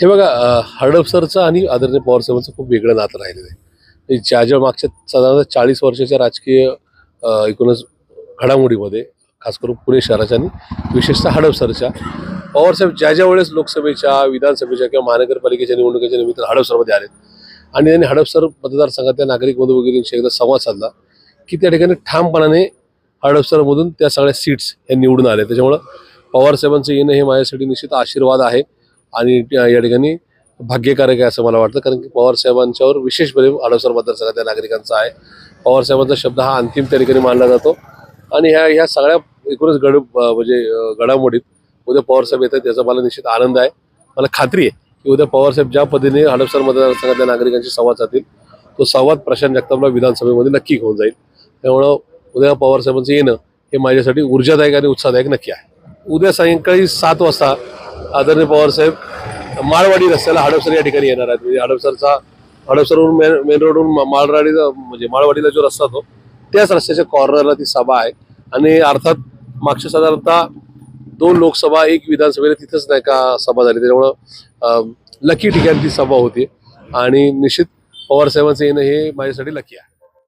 हे बघा हडप हडपसरचं आणि आदरणीय पवारसाहेबांचं खूप वेगळं नातं राहिलेलं आहे. ज्या ज्या मागच्या साधारणतः चाळीस वर्षाच्या राजकीय एकूणच घडामोडीमध्ये खास करून पुणे शहराच्या आणि विशेषतः हडपसरच्या पवारसाहेब ज्या ज्या वेळेस लोकसभेच्या विधानसभेच्या किंवा महानगरपालिकेच्या निवडणुकीच्या निमित्त हडपसरमध्ये आले आणि त्यांनी हडपसर मतदारसंघातल्या नागरिक बंधू वगैरेंशी एकदा संवाद साधला की त्या ठिकाणी ठामपणाने हडपसरमधून त्या सगळ्या सीट्स ह्या निवडून आले. त्याच्यामुळं पवारसाहेबांचं येणं हे माझ्यासाठी निश्चित आशीर्वाद आहे. आणि त्या- या ठिकाणी भाग्यकारक आहे असं मला वाटतं. कारण की पवारसाहेबांच्यावर विशेष प्रेम हडपसर मतदारसंघातल्या नागरिकांचा आहे. पवारसाहेबांचा शब्द हा अंतिम त्या ठिकाणी मानला जातो. आणि ह्या ह्या सगळ्या एकूणच गड म्हणजे घडामोडीत उद्या पवारसाहेब येतात त्याचा मला निश्चित आनंद आहे. मला खात्री आहे की उद्या पवारसाहेब ज्या पद्धतीने हडपसर मतदारसंघातल्या नागरिकांशी संवाद साधतील तो संवाद प्रशांत जगतापला विधानसभेमध्ये नक्की होऊन जाईल. त्यामुळं उद्या पवारसाहेबांचं येणं हे माझ्यासाठी ऊर्जादायक आणि उत्साहदायक नक्की आहे. उद्या सायंकाळी सात वाजता आदरणीय पवारसाहेब माळवाडी रस्त्याला हडपसर या ठिकाणी येणार आहेत. म्हणजे हडपसरचा हडपसरवरून मेन मेन रोडवरून माळराडीचा म्हणजे माळवाडीला जो रस्ता तो त्याच रस्त्याच्या कॉर्नरला ती सभा आहे. आणि अर्थात मागच्या साधारणतः दोन लोकसभा एक विधानसभेला तिथंच नाही का सभा झाली. त्याच्यामुळं लकी ठिकाणी ती सभा होती. आणि निश्चित पवारसाहेबांचं येणं हे माझ्यासाठी लकी आहे.